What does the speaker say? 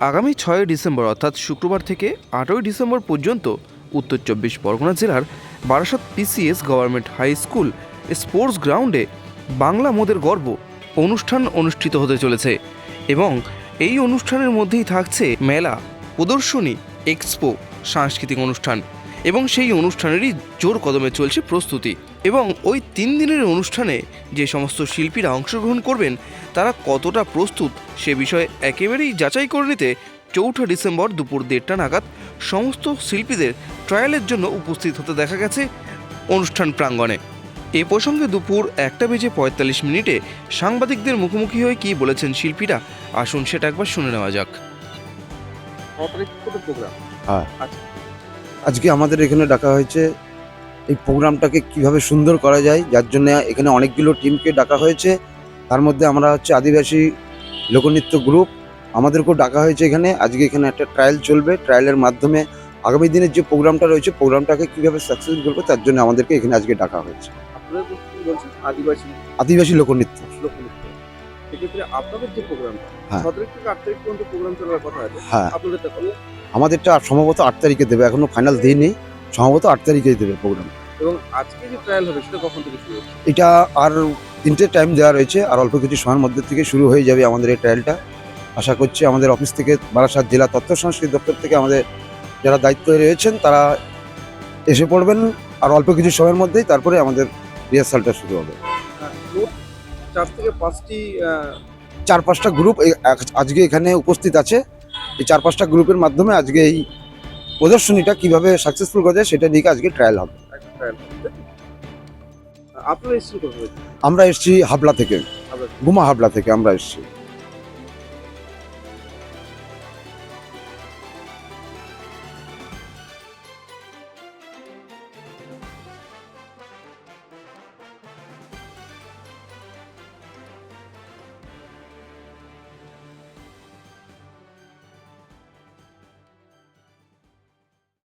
আগামী ছয় ডিসেম্বর, অর্থাৎ শুক্রবার থেকে আটই ডিসেম্বর পর্যন্ত উত্তর চব্বিশ পরগনা জেলার Barasat PCS government high school sports গ্রাউন্ডে বাংলা মোদের গর্ব অনুষ্ঠান অনুষ্ঠিত হতে চলেছে এবং এই অনুষ্ঠানের মধ্যেই থাকছে মেলা, প্রদর্শনী, এক্সপো, সাংস্কৃতিক অনুষ্ঠান এবং সেই অনুষ্ঠানেরই জোর কদমে চলছে প্রস্তুতি। এবং ওই তিন দিনের অনুষ্ঠানে যে সমস্ত শিল্পীরা অংশগ্রহণ করবেন তারা কতটা প্রস্তুত সে বিষয়ে একেবারেই যাচাই করে নিতে চৌঠা ডিসেম্বর দুপুর দেড়টা নাগাদ সমস্ত শিল্পীদের ট্রায়ালের জন্য উপস্থিত হতে দেখা গেছে অনুষ্ঠান প্রাঙ্গণে। এ প্রসঙ্গে দুপুর একটা বেজে পঁয়তাল্লিশ মিনিটে সাংবাদিকদের মুখোমুখি হয়ে কী বলেছেন শিল্পীরা? আসুন সেটা একবার শুনে নেওয়া যাক। হ্যাঁ। আজকে আমাদের এখানে ডাকা হয়েছে এই প্রোগ্রামটাকে কীভাবে সুন্দর করা যায় যার জন্য এখানে অনেকগুলো টিমকে ডাকা হয়েছে। তার মধ্যে আমরা হচ্ছে আদিবাসী লোকনৃত্য গ্রুপ আমাদেরকেও ডাকা হয়েছে এখানে। আজকে এখানে একটা ট্রায়াল চলবে। ট্রায়ালের মাধ্যমে আগামী দিনের যে প্রোগ্রামটা রয়েছে প্রোগ্রামটাকে কীভাবে সাকসেস করবে তার জন্য আমাদেরকে এখানে আজকে ডাকা হয়েছে। আদিবাসী আদিবাসী লোকনৃত্য। লোকনৃত্য। সেক্ষেত্রে আপনাদের যে প্রোগ্রামটা হ্যাঁ। হ্যাঁ। আমাদেরটা সম্ভবত আট তারিখে দেবে এখনও ফাইনাল দিইনি। সম্ভবত আট তারিখেই দেবে প্রোগ্রাম এবং আজকে যে ট্রায়াল হবে সেটা কখন থেকে শুরু হচ্ছে? এটা আর তিনটে টাইম দেওয়া রয়েছে আর অল্প কিছু সময়ের মধ্যে থেকে শুরু হয়ে যাবে আমাদের এই ট্রায়ালটা আশা করছি আমাদের অফিস থেকে বারাসাত জেলা তথ্য সংস্কৃতি দপ্তর থেকে আমাদের যারা দায়িত্ব রয়েছেন তারা এসে পড়বেন আর অল্প কিছু সময়ের মধ্যেই তারপরে আমাদের রিহার্সালটা শুরু হবে। চার থেকে পাঁচটি চার পাঁচটা গ্রুপ আজকে এখানে উপস্থিত আছে। এই চার পাঁচটা গ্রুপের মাধ্যমে আজকে এই প্রদর্শনীটা কীভাবে সাকসেসফুল করা যায় সেটা দিকে আজকে ট্রায়াল হবে। আমরা এসছি হাবলা থেকে। গুমা হাবলা থেকে আমরা এসেছি।